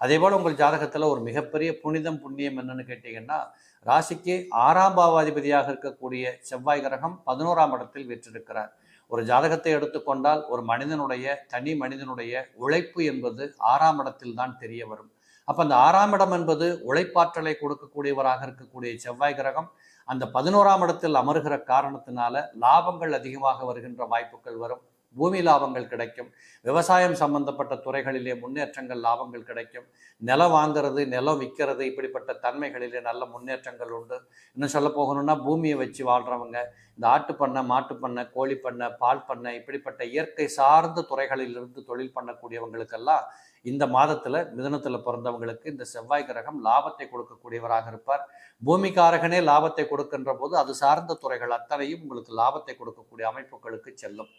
Speaker 1: அதே போல் உங்கள் ஜாதகத்தில் ஒரு மிகப்பெரிய புனிதம் புண்ணியம் என்னன்னு கேட்டிங்கன்னா ராசிக்கு ஆறாம் பாவாதிபதியாக இருக்கக்கூடிய செவ்வாய் கிரகம் பதினோராம் இடத்தில் வீற்றிருக்கிறார். ஒரு ஜாதகத்தை எடுத்துக்கொண்டால் ஒரு மனிதனுடைய தனி மனிதனுடைய உழைப்பு என்பது ஆறாம் இடத்தில் தான் தெரிய வரும். அப்போ அந்த ஆறாம் இடம் என்பது உழைப்பாற்றலை கொடுக்கக்கூடியவராக இருக்கக்கூடிய செவ்வாய் கிரகம் அந்த பதினோராம் இடத்தில் அமர்கிற காரணத்தினால லாபங்கள் அதிகமாக வருகின்ற வாய்ப்புகள் வரும். பூமி லாபங்கள் கிடைக்கும். விவசாயம் சம்பந்தப்பட்ட துறைகளிலே முன்னேற்றங்கள் லாபங்கள் கிடைக்கும். நிலம் வாங்குறது நிலம் விற்கிறது இப்படிப்பட்ட தன்மைகளிலே நல்ல முன்னேற்றங்கள் உண்டு. இன்னும் சொல்ல போகணும்னா பூமியை வச்சு வாழ்கிறவங்க இந்த ஆட்டுப்பண்ணை மாட்டுப்பண்ணை கோழி பண்ணை பால் பண்ணை இப்படிப்பட்ட இயற்கை சார்ந்த துறைகளிலிருந்து தொழில் பண்ணக்கூடியவங்களுக்கெல்லாம் இந்த மாதத்தில் மிதனத்தில் பிறந்தவங்களுக்கு இந்த செவ்வாய் கிரகம் லாபத்தை கொடுக்கக்கூடியவராக இருப்பார். பூமிக்காரகனே லாபத்தை கொடுக்கின்ற போது அது சார்ந்த துறைகள் அத்தனையும் உங்களுக்கு லாபத்தை கொடுக்கக்கூடிய அமைப்புகளுக்கு செல்லும்.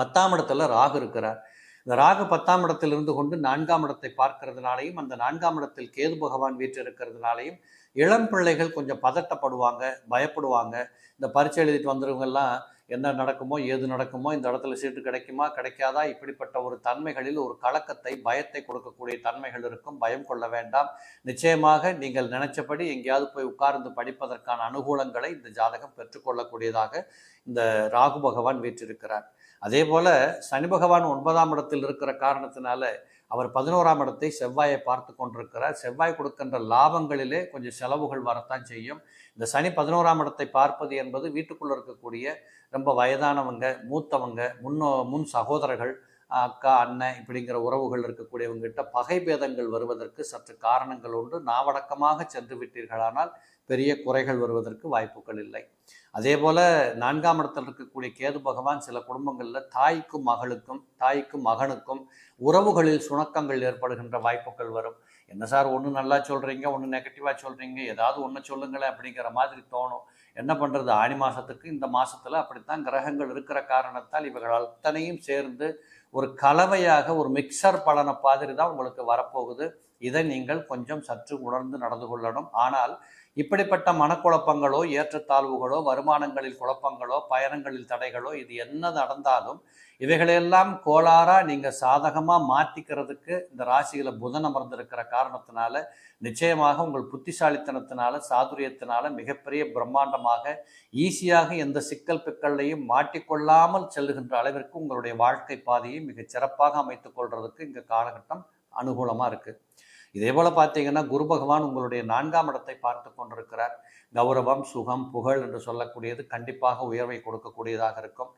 Speaker 1: பத்தாம் இடத்துல ராகு இருக்கிறார். இந்த ராகு பத்தாம் இடத்தில் இருந்து கொண்டு நான்காம் இடத்தை பார்க்கறதுனாலையும் அந்த நான்காம் இடத்தில் கேது பகவான் வீற்று இருக்கிறதுனாலையும் இளம் பிள்ளைகள் கொஞ்சம் பதட்டப்படுவாங்க பயப்படுவாங்க. இந்த பரீட்சை எழுதிட்டு வந்தவங்கெல்லாம் என்ன நடக்குமோ ஏது நடக்குமோ இந்த இடத்துல சீட்டு கிடைக்குமா கிடைக்காதா இப்படிப்பட்ட ஒரு தன்மைகளில் ஒரு கலக்கத்தை பயத்தை கொடுக்கக்கூடிய தன்மைகள் இருக்கும். பயம் கொள்ள வேண்டாம். நிச்சயமாக நீங்கள் நினைச்சபடி எங்கேயாவது போய் உட்கார்ந்து படிப்பதற்கான அனுகூலங்களை இந்த ஜாதகம் பெற்றுக்கொள்ளக்கூடியதாக இந்த ராகு பகவான் வீற்றிருக்கிறார். அதே போல் சனி பகவான் ஒன்பதாம் இடத்தில் இருக்கிற காரணத்தினால அவர் பதினோராம் இடத்தை செவ்வாயை பார்த்து கொண்டிருக்கிறார். செவ்வாய் கொடுக்கின்ற லாபங்களிலே கொஞ்சம் செலவுகள் வரத்தான் செய்யும். இந்த சனி பதினோராம் இடத்தை பார்ப்பது என்பது வீட்டுக்குள்ளே இருக்கக்கூடிய ரொம்ப வயதானவங்க மூத்தவங்க முன்னோ முன் சகோதரர்கள் அக்கா அண்ணன் இப்படிங்கிற உறவுகள் இருக்கக்கூடியவங்ககிட்ட பகை பேதங்கள் வருவதற்கு சற்று காரணங்கள் உண்டு. நாவடக்கமாக சென்று விட்டீர்களானால் பெரிய குறைகள் வருவதற்கு வாய்ப்புகள் இல்லை. அதே போல நான்காம் இடத்தில் இருக்கக்கூடிய கேது பகவான் சில குடும்பங்களில் தாய்க்கும் மகளுக்கும் தாய்க்கும் மகனுக்கும் உறவுகளில் சுணக்கங்கள் ஏற்படுகின்ற வாய்ப்புகள் வரும். என்ன சார் ஒன்று நல்லா சொல்கிறீங்க ஒன்று நெகட்டிவாக சொல்கிறீங்க ஏதாவது ஒன்று சொல்லுங்களேன் அப்படிங்கிற மாதிரி தோணும். என்ன பண்ணுறது ஆணி மாதத்துக்கு இந்த மாதத்தில் அப்படித்தான் கிரகங்கள் இருக்கிற காரணத்தால் இவர்கள் அத்தனையும் சேர்ந்து ஒரு கலவையாக ஒரு மிக்சர் பலனை மாதிரி தான் உங்களுக்கு வரப்போகுது. இதை நீங்கள் கொஞ்சம் சற்று உணர்ந்து நடந்து கொள்ளணும். ஆனால் இப்படிப்பட்ட மனக்குழப்பங்களோ ஏற்றத்தாழ்வுகளோ வருமானங்களில் குழப்பங்களோ பயணங்களில் தடைகளோ இது என்ன நடந்தாலும் இவைகளையெல்லாம் கோளாறாக நீங்கள் சாதகமாக மாற்றிக்கிறதுக்கு இந்த ராசியில் புதன் அமர்ந்திருக்கிற காரணத்தினால நிச்சயமாக உங்கள் புத்திசாலித்தனத்தினால சாதுரியத்தினால மிகப்பெரிய பிரம்மாண்டமாக ஈஸியாக எந்த சிக்கல் பிக்கல்லையும் மாட்டிக்கொள்ளாமல் செல்லுகின்ற அளவிற்கு உங்களுடைய வாழ்க்கை பாதையை மிகச் சிறப்பாக அமைத்துக் கொள்றதுக்கு இந்த காலகட்டம் அனுகூலமாக இருக்குது இதே போல பார்த்தீங்கன்னா குரு பகவான் உங்களுடைய நான்காம் இடத்தை பார்த்து கொண்டிருக்கிறார். கௌரவம் சுகம் புகழ் என்று சொல்லக்கூடியது கண்டிப்பாக உயர்வை கொடுக்கக்கூடியதாக இருக்கும்.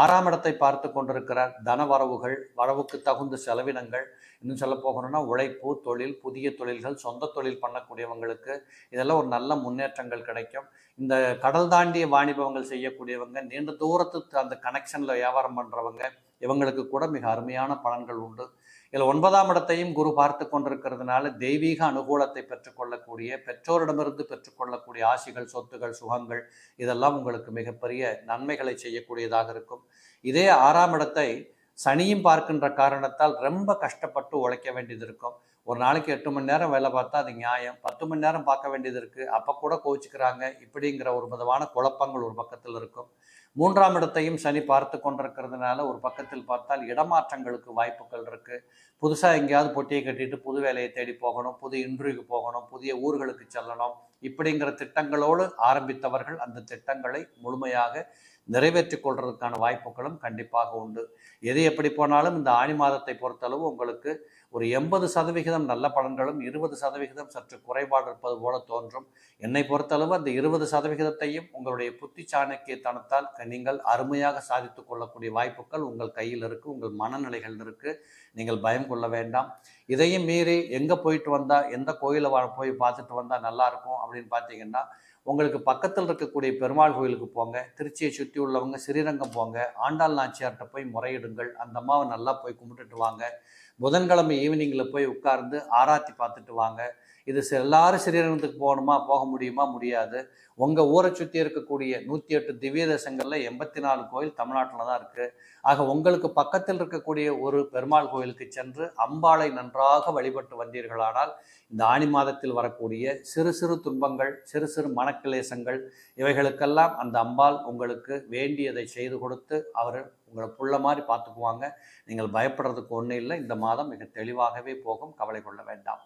Speaker 1: ஆறாம் இடத்தை பார்த்து கொண்டிருக்கிறார். தன வரவுகள் வரவுக்கு தகுந்த செலவினங்கள் இன்னும் சொல்ல போகணும்னா உழைப்பு தொழில் புதிய தொழில்கள் சொந்த தொழில் பண்ணக்கூடியவங்களுக்கு இதெல்லாம் ஒரு நல்ல முன்னேற்றங்கள் கிடைக்கும். இந்த கடல் தாண்டிய வாணிபவங்கள் செய்யக்கூடியவங்க நீண்ட தூரத்துக்கு அந்த கனெக்ஷனில் வியாபாரம் பண்ணுறவங்க இவங்களுக்கு கூட மிக அருமையான பலன்கள் உண்டு. இதில் ஒன்பதாம் இடத்தையும் குரு பார்த்து கொண்டிருக்கிறதுனால தெய்வீக அனுகூலத்தை பெற்றுக்கொள்ளக்கூடிய பெற்றோரிடமிருந்து பெற்றுக்கொள்ளக்கூடிய ஆசிகள் சொத்துகள் சுகங்கள் இதெல்லாம் உங்களுக்கு மிகப்பெரிய நன்மைகளை செய்யக்கூடியதாக இருக்கும். இதே ஆறாம் இடத்தை சனியும் பார்க்கின்ற காரணத்தால் ரொம்ப கஷ்டப்பட்டு உழைக்க வேண்டியது இருக்கும். ஒரு நாளைக்கு எட்டு மணி நேரம் வேலை பார்த்தா அது நியாயம். பத்து மணி நேரம் பார்க்க வேண்டியது இருக்குது அப்போ கூட கோச்சிக்கிறாங்க இப்படிங்கிற ஒரு விதமான குழப்பங்கள் ஒரு பக்கத்தில் இருக்கும். மூன்றாம் இடத்தையும் சனி பார்த்து கொண்டிருக்கிறதுனால ஒரு பக்கத்தில் பார்த்தால் இடமாற்றங்களுக்கு வாய்ப்புகள் இருக்குது புதுசாக எங்கேயாவது பொட்டியை கட்டிட்டு புது வேலையை தேடி போகணும் புது இன்டர்வியூக்கு போகணும் புதிய ஊர்களுக்கு செல்லணும். இப்படிங்கிற திட்டங்களோடு ஆரம்பித்தவர்கள் அந்த திட்டங்களை முழுமையாக நிறைவேற்றிக் கொள்வதற்கான வாய்ப்புகளும் கண்டிப்பாக உண்டு. எது எப்படி போனாலும் இந்த ஆணி மாதத்தை பொறுத்தளவு உங்களுக்கு ஒரு எண்பது சதவிகிதம் நல்ல பலன்களும் இருபது சதவிகிதம் சற்று குறைபாடு இருப்பது போல தோன்றும். என்னை பொறுத்தளவு அந்த இருபது சதவிகிதத்தையும் உங்களுடைய புத்தி சாணக்கியத்தனத்தால் நீங்கள் அருமையாக சாதித்து கொள்ளக்கூடிய வாய்ப்புகள் உங்கள் கையில் இருக்கு உங்கள் மனநிலைகள் இருக்கு. நீங்கள் பயம் கொள்ள வேண்டாம். இதையும் மீறி எங்கே போயிட்டு வந்தால் எந்த கோயிலை வா- போய் பார்த்துட்டு வந்தால் நல்லா இருக்கும் அப்படின்னு பார்த்தீங்கன்னா உங்களுக்கு பக்கத்தில் இருக்கக்கூடிய பெருமாள் கோயிலுக்கு போங்க திருச்சியை சுற்றி உள்ளவங்க ஸ்ரீரங்கம் போங்க ஆண்டாள் நாச்சியார்கிட்ட போய் முறையிடுங்கள் அந்த அம்மாவை நல்லா போய் கும்பிட்டுட்டு வாங்க. புதன்கிழமை ஈவினிங்கில் போய் உட்கார்ந்து ஆராத்தி பார்த்துட்டு வாங்க. இது எல்லாரும் ஸ்ரீரங்கத்துக்கு போகணுமா? போக முடியுமா? முடியாது. உங்கள் ஊரை சுற்றி இருக்கக்கூடிய நூற்றி எட்டு திவ்ய தேசங்களில் எண்பத்தி நாலு கோயில் தமிழ்நாட்டில் தான் இருக்குது ஆக உங்களுக்கு பக்கத்தில் இருக்கக்கூடிய ஒரு பெருமாள் கோயிலுக்கு சென்று அம்பாளை நன்றாக வழிபட்டு வந்தீர்களானால் இந்த ஆணி மாதத்தில் வரக்கூடிய சிறு சிறு துன்பங்கள் சிறு சிறு மனக்கிளேசங்கள் இவைகளுக்கெல்லாம் அந்த அம்பாள் உங்களுக்கு வேண்டியதை செய்து கொடுத்து அவர் உங்களை புள்ள மாதிரி பார்த்துக்குவாங்க. நீங்கள் பயப்படுறதுக்கு ஒன்றும் இல்லை. இந்த மாதம் மிக தெளிவாகவே போகும். கவலை கொள்ள வேண்டாம்.